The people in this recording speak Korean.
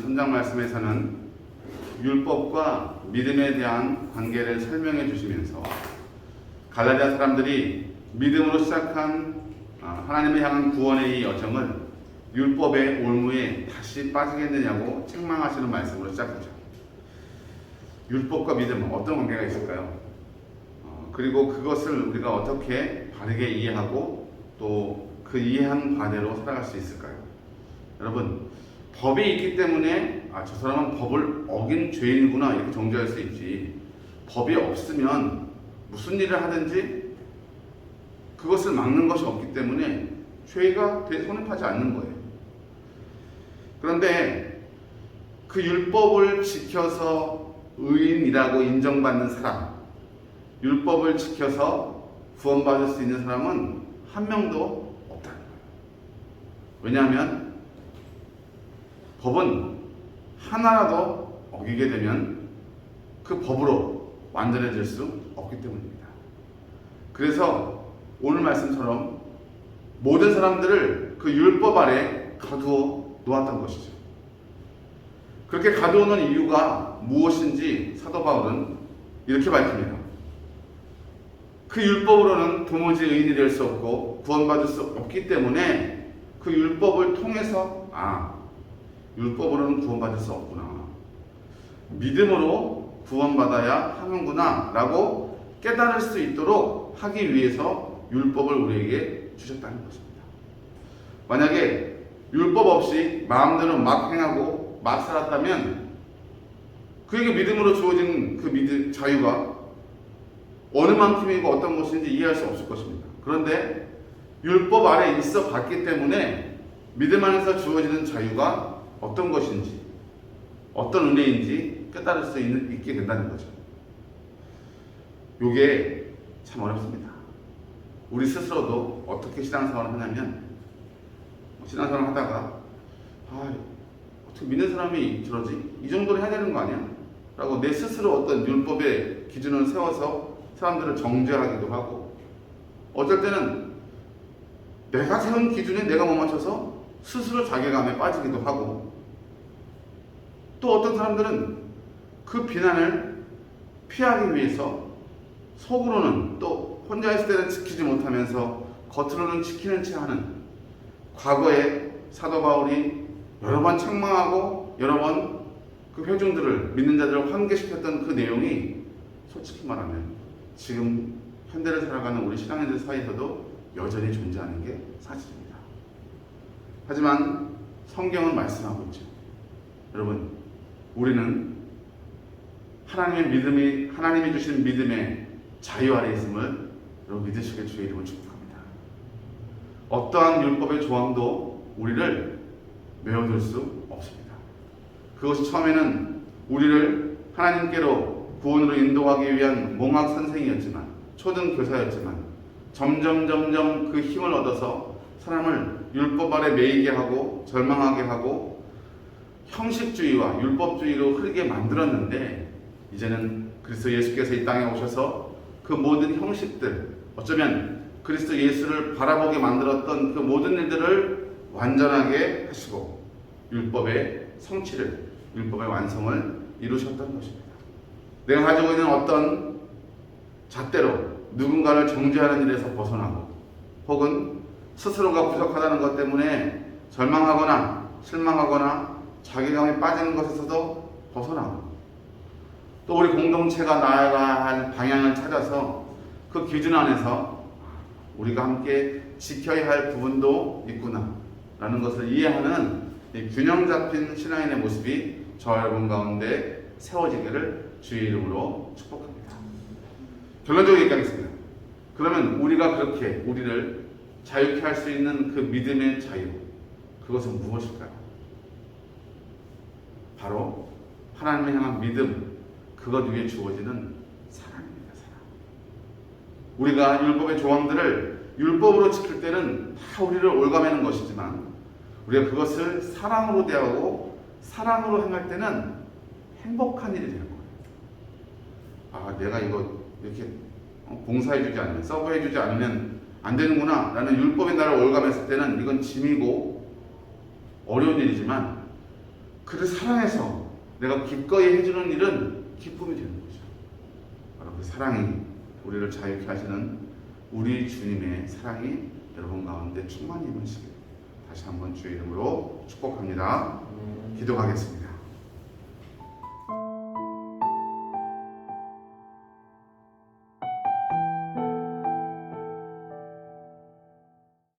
선장 말씀에서는 율법과 믿음에 대한 관계를 설명해 주시면서 갈라디아 사람들이 믿음으로 시작한 아, 하나님을 향한 구원의 이 여정을 율법의 올무에 다시 빠지겠느냐고 책망하시는 말씀으로 시작하죠. 율법과 믿음은 어떤 관계가 있을까요? 어, 그리고 그것을 우리가 어떻게 바르게 이해하고 또 그 이해한 바대로 살아갈 수 있을까요? 여러분 법이 있기 때문에 아, 저 사람은 법을 어긴 죄인이구나 이렇게 정죄할 수 있지 법이 없으면 무슨 일을 하든지 그것을 막는 것이 없기 때문에 죄가 되- 성립하지 않는 거예요. 그런데 그 율법을 지켜서 의인이라고 인정받는 사람, 율법을 지켜서 구원받을 수 있는 사람은 한 명도 없다는 거예요. 왜냐하면 법은 하나라도 어기게 되면 그 법으로 완전해질 수 없기 때문입니다. 그래서 오늘 말씀처럼 모든 사람들을 그 율법 아래 가두어 놓았던 것이죠. 그렇게 가두어 놓은 이유가 무엇인지 사도 바울은 이렇게 밝힙니다. 그 율법으로는 도무지 의인이 될 수 없고 구원받을 수 없기 때문에 그 율법을 통해서 아 율법으로는 구원받을 수 없구나 믿음으로 구원받아야 하는구나 라고 깨달을 수 있도록 하기 위해서 율법을 우리에게 주셨다는 것입니다. 만약에 율법 없이 마음대로 막 행하고 막 살았다면 그에게 믿음으로 주어진 그 믿음 자유가 어느 만큼이고 어떤 것인지 이해할 수 없을 것입니다. 그런데 율법 아래 있어 봤기 때문에 믿음 안에서 주어지는 자유가 어떤 것인지 어떤 은혜인지 깨달을 수 있는, 있게 된다는 거죠. 요게 참 어렵습니다. 우리 스스로도 어떻게 신앙생활을 하냐면 뭐 신앙생활을 하다가 아 어떻게 믿는 사람이 저러지? 이 정도는 해야 되는 거 아니야? 라고 내 스스로 어떤 율법의 기준을 세워서 사람들을 정죄하기도 하고 어쩔 때는 내가 세운 기준에 내가 못 맞춰서 스스로 자괴감에 빠지기도 하고 또 어떤 사람들은 그 비난을 피하기 위해서 속으로는 또 혼자 있을 때는 지키지 못하면서 겉으로는 지키는 채 하는 과거에 사도 바울이 여러 번 책망하고 여러 번 그 회중들을 믿는 자들을 환기시켰던 그 내용이 솔직히 말하면 지금 현대를 살아가는 우리 신앙인들 사이에서도 여전히 존재하는 게 사실입니다. 하지만 성경은 말씀하고 있죠. 여러분, 우리는 하나님의 믿음이 하나님이 주신 믿음의 자유 아래 있음을 여러분 믿으시길 주의 이름으로 축복합니다. 어떠한 율법의 조항도 우리를 메워둘 수 없습니다. 그것이 처음에는 우리를 하나님께로 구원으로 인도하기 위한 몽학 선생이었지만 초등 교사였지만 점점 점점 그 힘을 얻어서 사람을 율법 아래 매이게 하고 절망하게 하고 형식주의와 율법주의로 흐르게 만들었는데 이제는 그리스도 예수께서 이 땅에 오셔서 그 모든 형식들 어쩌면 그리스도 예수를 바라보게 만들었던 그 모든 일들을 완전하게 하시고 율법의 성취를 율법의 완성을 이루셨던 것입니다. 내가 가지고 있는 어떤 잣대로 누군가를 정죄하는 일에서 벗어나고 혹은 스스로가 부족하다는 것 때문에 절망하거나 실망하거나 자괴감에 빠지는 것에서도 벗어나고 또 우리 공동체가 나아가야 할 방향을 찾아서 그 기준 안에서 우리가 함께 지켜야 할 부분도 있구나 라는 것을 이해하는 이 균형 잡힌 신앙인의 모습이 저 여러분 가운데 세워지기를 주의 이름으로 축복합니다. 결론적으로 얘기하겠습니다. 그러면 우리가 그렇게 우리를 자유케 할 수 있는 그 믿음의 자유, 그것은 무엇일까요? 바로 하나님을 향한 믿음, 그것 위에 주어지는 사랑입니다. 사랑. 우리가 율법의 조항들을 율법으로 지킬 때는 다 우리를 올가매는 것이지만 우리가 그것을 사랑으로 대하고 사랑으로 행할 때는 행복한 일이 되는 거예요. 아, 내가 이거 이렇게 봉사해주지 않으면, 서브해주지 않으면 안 되는구나. 라는 율법이 나를 올감했을 때는 이건 짐이고 어려운 일이지만 그를 사랑해서 내가 기꺼이 해주는 일은 기쁨이 되는 거죠. 바로 그 사랑이 우리를 자유케 하시는 우리 주님의 사랑이 여러분 가운데 충만히 임하시길 다시 한번 주의 이름으로 축복합니다. 기도하겠습니다.